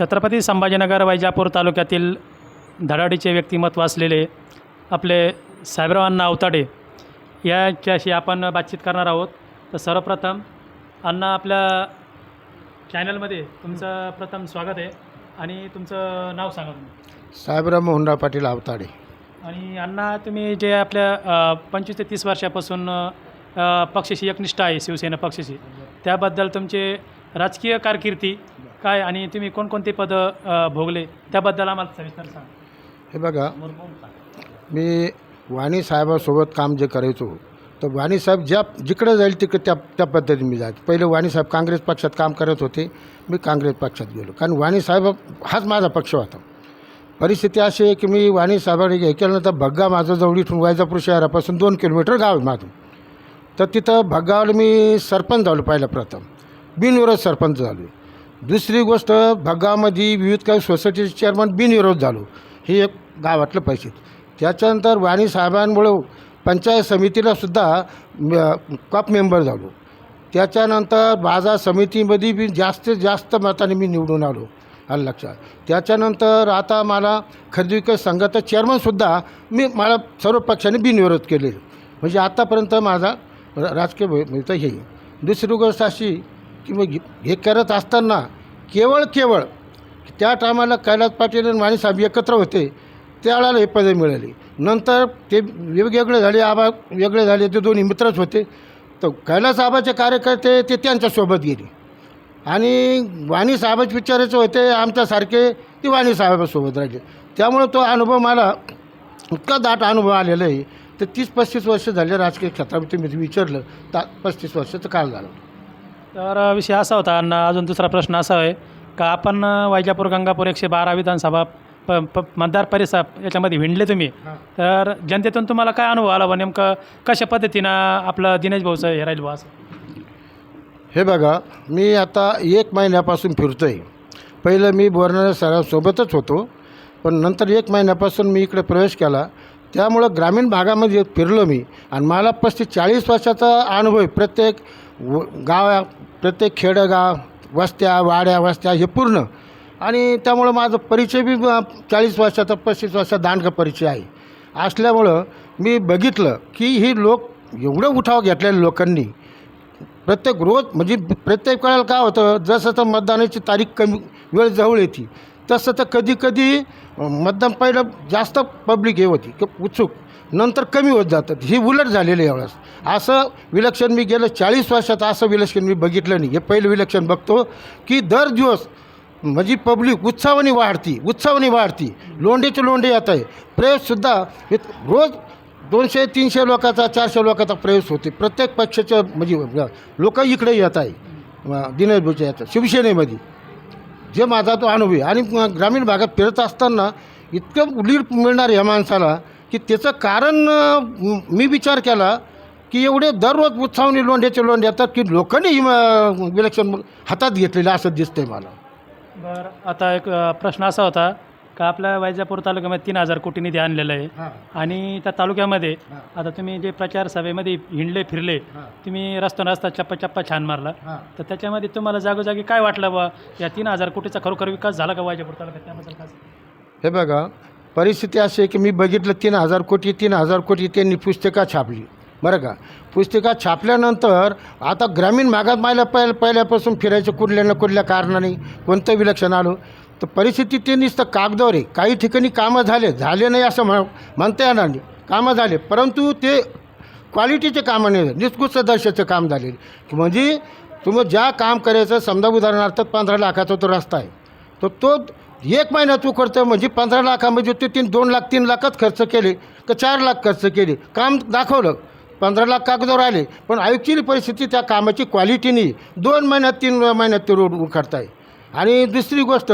छत्रपती संभाजीनगर वैजापूर तालुक्यातील धडाडीचे व्यक्तिमत्व असलेले आपले साहेबराव अण्णा अवताडे याच्याशी आपण बातचीत करणार आहोत. तर सर्वप्रथम अण्णा आपल्या चॅनलमध्ये तुमचं प्रथम स्वागत आहे आणि तुमचं नाव सांगा तुम्ही. साहेबराव मोहनराव पाटील आवताडे. आणि अण्णा तुम्ही जे आपल्या पंचवीस ते तीस वर्षापासून पक्षाशी एकनिष्ठ आहे शिवसेना पक्षाशी. त्याबद्दल तुमचे राजकीय कारकिर्दी काय आणि तुम्ही कोणकोणते पदं अ, भोगले? त्याबद्दल आम्हाला सविस्तर सांगा. हे बघा मी वाणी साहेबासोबत काम जे करायचो तर वाणी साहेब ज्या जिकडे जाईल तिकडे त्या त्या पद्धतीने मी जायचो. पहिले वाणी साहेब काँग्रेस पक्षात काम करत होते मी काँग्रेस पक्षात गेलो. कारण वाणी साहेब हाच माझा पक्ष होता. परिस्थिती अशी आहे की मी वाणी साहेबांनी हे केल्यानंतर भग्गा माझं जवळ इथून वैजापूर शहरापासून दोन किलोमीटर गाव आहे माझं. तर तिथं भग्गावर मी सरपंच झालो पहिल्या प्रथम. बिनविरोध सरपंच झालो दुसरी गोष्ट भगामध्ये विविध काही सोसायटीचे चेअरमन बिनविरोध झालो. हे एक गावातलं पैसे त्याच्यानंतर वाणी साहेबांमुळं पंचायत समितीला सुद्धा कप मेंबर झालो. त्याच्यानंतर बाजार समितीमध्ये बी जास्तीत जास्त मताने मी निवडून आलो आलं लक्षात. त्याच्यानंतर आता मला खरेदी विक्री संघाचा चेअरमनसुद्धा मी मला सर्व पक्षाने बिनविरोध केले. म्हणजे आत्तापर्यंत माझा राजकीय मिळतं हे. दुसरी गोष्ट अशी की मग हे करत असताना केवळ केवळ त्या टायमाला कैलास पाटील आणि वाणीसाहेब एकत्र होते त्याला हे पदे मिळाली. नंतर ते वेगवेगळे झाले आबा वेगळे झाले ते दोन्ही मित्रच होते. तर कैलास आबाचे कार्यकर्ते ते त्यांच्यासोबत गेले. आणि वाणी साहेबच विचारायचे होते आमच्यासारखे ते वाणी साहेबासोबत राहिले. त्यामुळे तो अनुभव मला इतका दाट अनुभव आलेला आहे. तर तीस पस्तीस वर्ष झाले राजकीय क्षेत्रामध्ये मी विचारलं ता पस्तीस वर्षाचं काल झालं. तर विषय असा होता अण्णा अजून दुसरा प्रश्न असा आहे का आपण वैजापूर गंगापूर एकशे बारा विधानसभा प प मतदार परिसर याच्यामध्ये विणले तुम्ही. तर जनतेतून तुम्हाला काय अनुभव आला बा नेमकं? कशा पद्धतीनं आपलं दिनेश भाऊचं हे राहील असं? हे बघा मी आता एक महिन्यापासून फिरतो आहे पहिलं मी बोरणाऱ्या सरांसोबतच होतो. पण नंतर एक महिन्यापासून मी इकडे प्रवेश केला. त्यामुळं ग्रामीण भागामध्ये फिरलो मी. आणि मला पस्तीस चाळीस वर्षाचा अनुभव आहे. प्रत्येक व गाव प्रत्येक खेडेगाव वस्त्या वाड्या वस्त्या हे पूर्ण. आणि त्यामुळं माझं परिचय बी चाळीस वर्षाचा पस्तीस वर्षाचा दांडका परिचय आहे. असल्यामुळं मी बघितलं की ही लोक एवढं उठाव घेतलेल्या लोकांनी. प्रत्येक रोज म्हणजे प्रत्येक वेळेला काय होतं जसं तर मतदानाची तारीख कमी वेळ जवळ येते. तसं तर कधी कधी मतदान पहिलं जास्त पब्लिक हे होती की उत्सुक. नंतर कमी होत जातात. ही उलट झालेलं आहे यावेळेस. असं विलक्षण मी गेलं चाळीस वर्षात असं विलक्षण मी बघितलं नाही. हे पहिलं विलक्षण बघतो की दर दिवस म्हणजे पब्लिक उत्साहाने वाढती उत्साहाने वाढती. लोंढेचे लोंढे येत आहे. प्रेससुद्धा रोज दोनशे तीनशे लोकांचा चारशे लोकांचा प्रवेश होते. प्रत्येक पक्षाच्या म्हणजे लोक इकडे येत आहे. दिनेश भाऊच्या याचं शिवसेनेमध्ये. जे माझा तो अनुभव आहे. आणि ग्रामीण भागात फिरत असताना इतकं उलीर मिळणार या माणसाला की त्याचं कारण म- विचार केला की एवढे दररोज उत्साहाने लोंढ्याचे लोंढे येतात की लोकांनी विलक्षण हातात घेतलेलं असं दिसतंय मला. बरं आता एक प्रश्न असा होता का आपल्या वैजापूर तालुक्यामध्ये तीन हजार कोटी निधी आणलेला आहे आणि त्या तालुक्यामध्ये आता तुम्ही जे प्रचार सभेमध्ये हिंडले फिरले तुम्ही रस्ता रस्ता चप्पा चप्पा छान मारला. तर त्याच्यामध्ये तुम्हाला जागोजागी काय वाटलं बा या तीन हजार कोटीचा खरोखर विकास झाला का वैजापूर तालुक्यात? त्याबद्दल काय? हे बघा परिस्थिती अशी आहे की मी बघितलं तीन हजार कोटी तीन हजार कोटी त्यांनी पुस्तिका छापली. बरं का? पुस्तिका छापल्यानंतर आता ग्रामीण भागात मला पहिल्या पहिल्यापासून फिरायचं कुठल्या ना कुठल्या कारणाने कोणतं विलक्षण आलो? तर परिस्थिती ते नुसतं कागदावर आहे. काही ठिकाणी कामं झाले. झाले नाही असं म्हण म्हणता येणार नाही. कामं झाले. परंतु ते क्वालिटीचे कामं नाही निष्कृष्ट दर्शाचं काम झाले. म्हणजे तुम्ही ज्या काम करायचं समजा उदाहरणार्थ पंधरा लाखाचा तो रस्ता आहे. तर तो एक महिन्यात तू खर्च म्हणजे पंधरा लाखामध्ये ते तीन दोन लाख तीन लाखच खर्च केले का चार लाख खर्च केले? काम दाखवलं. पंधरा लाख कागदावर आले पण ॲक्च्युली परिस्थिती त्या कामाची क्वालिटी नाही. दोन महिन्यात तीन महिन्यात ते रोड उखडताय. आणि दुसरी गोष्ट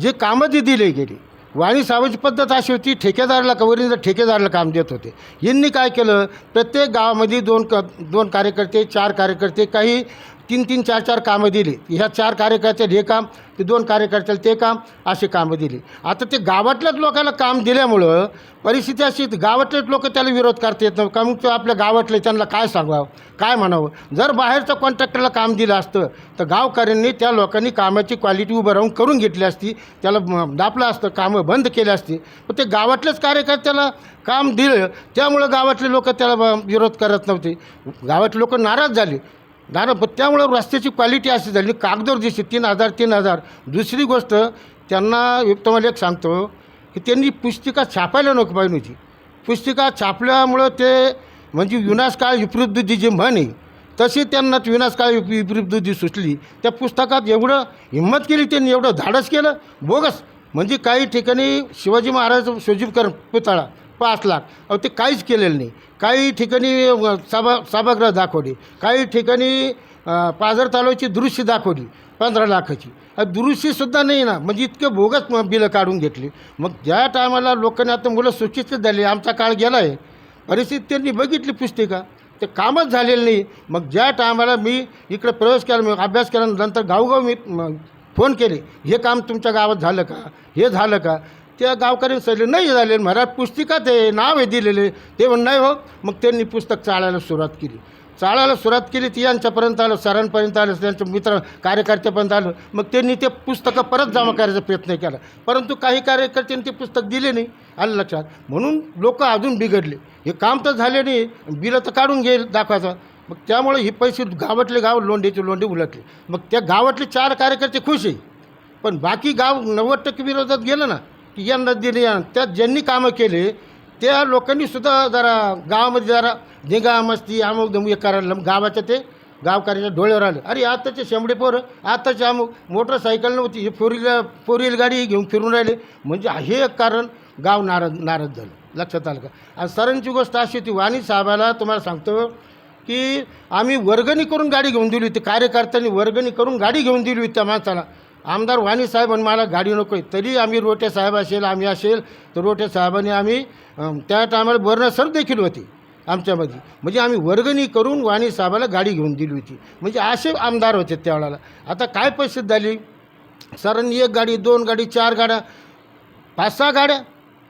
जे कामं जी दिली गेली वाणी साहेबाची पद्धत अशी होती ठेकेदाराला कवरीनं ठेकेदाराला काम देत होते? यांनी काय केलं? प्रत्येक गावामध्ये दोन क दोन कार्यकर्ते चार कार्यकर्ते काही तीन तीन चार चार कामं दिली. ह्या चार कार्यकर्त्याला हे काम ते दोन कार्यकर्त्याला ते काम असे कामं दिली. आता ते गावातल्याच लोकांना काम दिल्यामुळं परिस्थिती अशी गावातलेच लोक त्याला विरोध करता येत नाही मग तो आपल्या गावातले त्यांना काय सांगावं काय म्हणावं? जर बाहेरचं कॉन्ट्रॅक्टरला काम दिलं असतं तर गावकऱ्यांनी त्या लोकांनी कामाची क्वालिटी उभं राहून करून घेतली असती. त्याला दापलं असतं कामं बंद केली असती. पण ते गावातलेच कार्यकर्त्याला काम दिलं त्यामुळं गावातले लोक त्याला विरोध करत नव्हते. गावातले लोक नाराज झाले. दादा पण त्यामुळं रस्त्याची क्वालिटी अशी झाली. कागदर दिसते तीन हजार तीन हजार. दुसरी गोष्ट त्यांना एक तुम्हाला एक सांगतो की त्यांनी पुस्तिका छापायला नको पाहिजे होती पुस्तिका छापल्यामुळं ते म्हणजे विनाशकाळ विपरीत जी म्हण. आहे तशी त्यांना विनाशकाळ विप- सुचली त्या पुस्तकात एवढं हिंमत केली त्यांनी एवढं धाडस केलं. बोगस. म्हणजे काही ठिकाणी शिवाजी महाराज शोजीकरण पुतळा. पाच लाख. अहो ते काहीच केलेलं नाही. काही ठिकाणी सभा सभागृह दाखवले. काही ठिकाणी पाझर तालुक्याची दुरुस्ती दाखवली पंधरा लाखाची. दुरुस्तीसुद्धा नाही ना. म्हणजे इतके भोगच बिलं काढून घेतली. मग ज्या टायमाला लोकांनी आता मुलं सूचित झाली आमचा काळ गेला आहे परिस्थिती त्यांनी बघितली पुस्तिका. ते कामच झालेलं नाही. मग ज्या टायमाला मी इकडे प्रवेश केला अभ्यास केल्यानंतर गावगाव मी फोन केले हे काम तुमच्या गावात झालं का? हे झालं का? त्या गावकऱ्यांनी सांगितलं नाही झाले. महाराज पुस्तिका ते नाव आहे दिलेले. ते म्हण नाही हो. मग त्यांनी पुस्तक चाळायला सुरुवात केली. चाळायला सुरुवात केली ती यांच्यापर्यंत आलं सरांपर्यंत आलं त्यांच्या मित्र कार्यकर्त्यापर्यंत आलं. मग त्यांनी ते पुस्तकं परत जमा करायचा प्रयत्न केला. परंतु काही कार्यकर्त्यांनी ते पुस्तक दिले नाही. आलं लक्षात. म्हणून लोक अजून बिघडले. हे काम तर झाले नाही बिलं तर काढून घेईल दाखवायचं. मग त्यामुळे हे पैसे गावातले गाव लोंढेचे लोंढे उलटले. मग त्या गावातले चार कार्यकर्ते खुश आहे. पण बाकी गाव नव्वद टक्के विरोधात गेलं ना की यांना दिले त्यात ज्यांनी कामं केले त्या लोकांनी सुद्धा जरा गावामध्ये जरा निगा मस्ती अमुक दमुक करायला गावाच्या ते गावकऱ्याच्या डोळ्यावर आले. अरे आताचे शेंबडे पोरं आताचे अमुक मोटरसायकल नव्हती हे फोर व्हील फोर व्हील गाडी घेऊन फिरून राहिले. म्हणजे हे एक कारण गाव नाराज नाराज झालं लक्षात आलं का? आणि सरांची गोष्ट अशी होती वाणी साहेबाला तुम्हाला सांगतो की आम्ही वर्गणी करून गाडी घेऊन दिली होती. कार्यकर्त्यांनी वर्गणी करून गाडी घेऊन दिली होती त्या माणसाला. आमदार वाणी साहेब आणि मला गाडी नको आहे तरी आम्ही रोटे साहेब असेल आम्ही असेल तर रोटे साहेबांनी आम्ही त्या टायमाला बर्णसर देखील होते आमच्यामध्ये. म्हणजे आम्ही वर्गणी करून वाणी साहेबाला गाडी घेऊन दिली होती. म्हणजे असे आमदार होते त्यावेळेला आता काय परिस्थिती झाली? सरांनी एक गाडी दोन गाडी चार गाड्या पाच सहा गाड्या.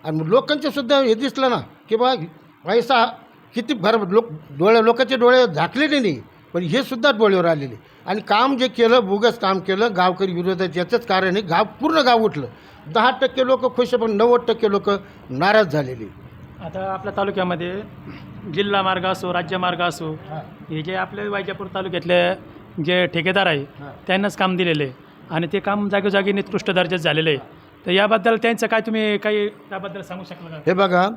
आणि लोकांचे सुद्धा हे दिसलं ना की बा पैसा किती भर लोक डोळे लोकांचे डोळे झाकलेले नाही. पण हे सुद्धा डोळ्यावर आलेले. आणि काम जे केलं बोगस काम केलं गावकरी विरोधात याचंच कारण आहे. गाव पूर्ण गाव उठलं. दहा टक्के लोक खुश पण नव्वद टक्के लोक नाराज झालेले आता आपल्या तालुक्यामध्ये जिल्हा मार्ग असो राज्यमार्ग असो हे. जे आपले वैजापूर तालुक्यातले जे ठेकेदार आहे त्यांनाच काम दिलेलं आहे. आणि ते काम जागोजागी निकृष्ट दर्जाचं झालेलं आहे. तर याबद्दल त्यांचं काय तुम्ही काही त्याबद्दल सांगू शकला का? हे बघा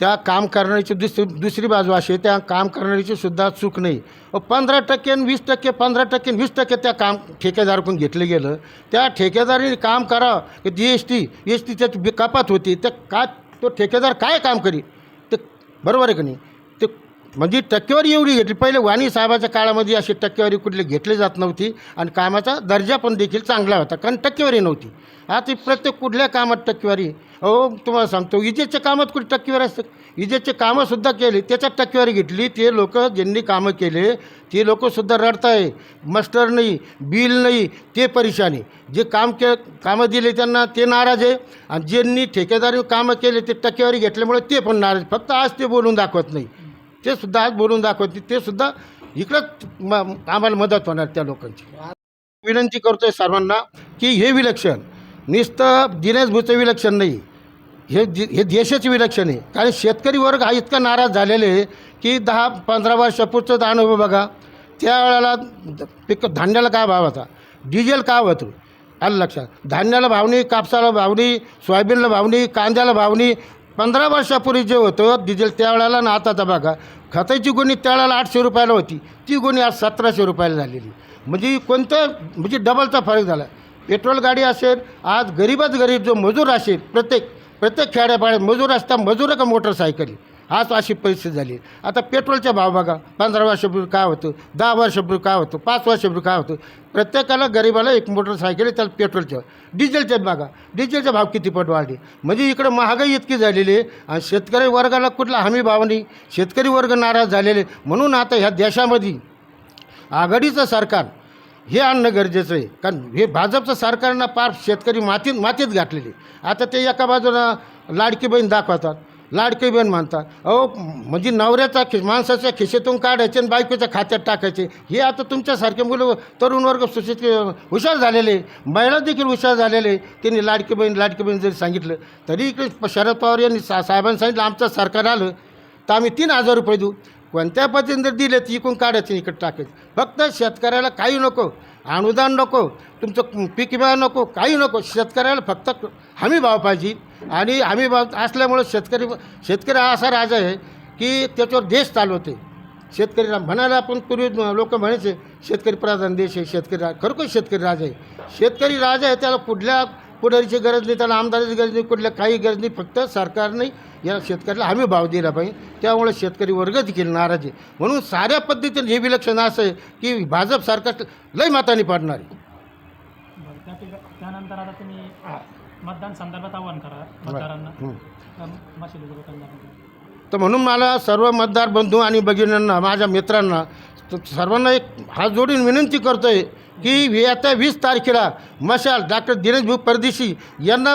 त्या काम करण्याची दुसरी दुसरी बाजू अशी आहे, त्या काम करण्याची सुद्धा चूक नाही. पंधरा टक्के आणि वीस टक्के पंधरा टक्के वीस टक्के त्या काम ठेकेदाराकडून घेतलं गेलं. त्या ठेकेदारीने काम करावं जी एस टी एस टीच्या कपात होती त्या का तो ठेकेदार काय काम करी? ते बरोबर आहे का नाही? म्हणजे टक्केवारी एवढी घेतली. पहिले वाणी साहेबाच्या काळामध्ये अशी टक्केवारी कुठली घेतली जात नव्हती आणि कामाचा दर्जा पण देखील चांगला होता कारण टक्केवारी नव्हती. आता प्रत्येक कुठल्या कामात टक्केवारी? हो तुम्हाला सांगतो विजेच्या कामात कुठे टक्केवारी असतं? विजेचे कामंसुद्धा केली त्याच्यात टक्केवारी घेतली. ते लोक ज्यांनी कामं केले ते लोकंसुद्धा रडताय. मस्टर नाही बिल नाही ते परेशानी. जे काम के कामं दिले त्यांना ते नाराज आहे. आणि ज्यांनी ठेकेदारी कामं केले ते टक्केवारी घेतल्यामुळे ते पण नाराज. फक्त आज ते बोलून दाखवत नाही. ते सुद्धा आज बोलून दाखवते ते सुद्धा इकडंच म आम्हाला मदत होणार त्या लोकांची. विनंती करतोय सर्वांना की हे विलक्षण नुसतं दिनेश भूचं विलक्षण नाही. हे हे देशाचे विलक्षण आहे. कारण शेतकरी वर्ग हा इतका नाराज झालेले आहे की दहा पंधरा वर्षापूर्वीचा दान अनुभव बघा. त्या वेळेला पिक धान्याला काय भाव होता? डिझेल काय होतो? आलं लक्षात. धान्याला भावनी कापसाला भावनी सोयाबीनला भावनी कांद्याला भावनी पंधरा वर्षापूर्वी जे होतं डिझेल त्यावेळेला ना आता बघा खताची गुणी त्यावेळेला आठशे रुपयाला होती. ती गुणी आज सतराशे रुपयाला झालेली. म्हणजे कोणतं म्हणजे डबलचा फरक झाला. पेट्रोल गाडी असेल आज गरीबच गरीब जो मजूर असेल प्रत्येक प्रत्येक खेड्यापाड्यात मजूर असता मजूर का मोटरसायकल? आज अशी परिस्थिती झाली. आता पेट्रोलचा भाव बघा. पंधरा वर्षापूर्वी काय होतं? दहा वर्षापूर्वी काय होतं? पाच वर्षापूर्वी काय होतं? प्रत्येकाला गरिबाला एक मोटरसायकल आहे त्याला पेट्रोलचं डिझेलचे बघा. डिझेलचे भाव किती पट वाढले? म्हणजे इकडं महागाई इतकी झालेली आहे आणि शेतकरी वर्गाला कुठला हमी भाव नाही. शेतकरी वर्ग नाराज झालेले म्हणून आता ह्या देशामध्ये आघाडीचं सरकार हे आणणं गरजेचं आहे. कारण हे भाजपचं सरकारनं पार शेतकरी मातीत मातीत घातलेली आता ते एका बाजूला लाडकी बहीण दाखवतात. लाडकी बहीण म्हणतात. अहो म्हणजे नवऱ्याचा खि माणसाच्या खिशेतून काढायचे आणि बायकोच्या खात्यात टाकायचे. हे आता तुमच्यासारखे मुलं तरुण वर्ग सुशित हुशार झालेले महिला देखील हुशार झालेले त्यांनी लाडकी बहीण लाडकी बहीण जरी सांगितलं तरी इकडे शरद पवार यांनी सा साहेबांनी सांगितलं आमचं सरकार आलं तर आम्ही तीन हजार रुपये देऊ. कोणत्या पद्धतीने जर दिले तर इकडून काढायचे इकडे टाकायचे. फक्त शेतकऱ्याला काही नको. अनुदान नको. तुमचं पीक विमा नको. काही नको. शेतकऱ्याला फक्त हमी भाव पाहिजे. आणि हमी भाव असल्यामुळं शेतकरी शेतकरी हा असा राजा आहे की त्याच्यावर देश चालवते. शेतकरी म्हणायला आपण पूर्वी लोक म्हणायचे शेतकरी प्रधान देश आहे शेतकरी रा खरोखर शेतकरी राजा आहे. शेतकरी राजा आहे त्याला कुठल्या पुढारीची गरज नाही त्याला आमदाराची गरज नाही कुठल्या काही गरज नाही फक्त सरकारने या शेतकऱ्याला हमी भाव दिला पाहिजे. त्यामुळे शेतकरी वर्ग देखील नाराज आहे. म्हणून साऱ्या पद्धतीने हे विलक्षण असं आहे की भाजप सरकार लय मताने पडणार आहे. त्यानंतर आता तुम्ही मतदान संदर्भात आव्हान करा मतदारांना. तर म्हणून मला सर्व मतदार बंधू आणि भगिनींना माझ्या मित्रांना सर्वांना एक हात जोडून विनंती करतो आहे की आता वीस तारखेला मशाल डॉक्टर दिनेश भाऊ परदेशी यांना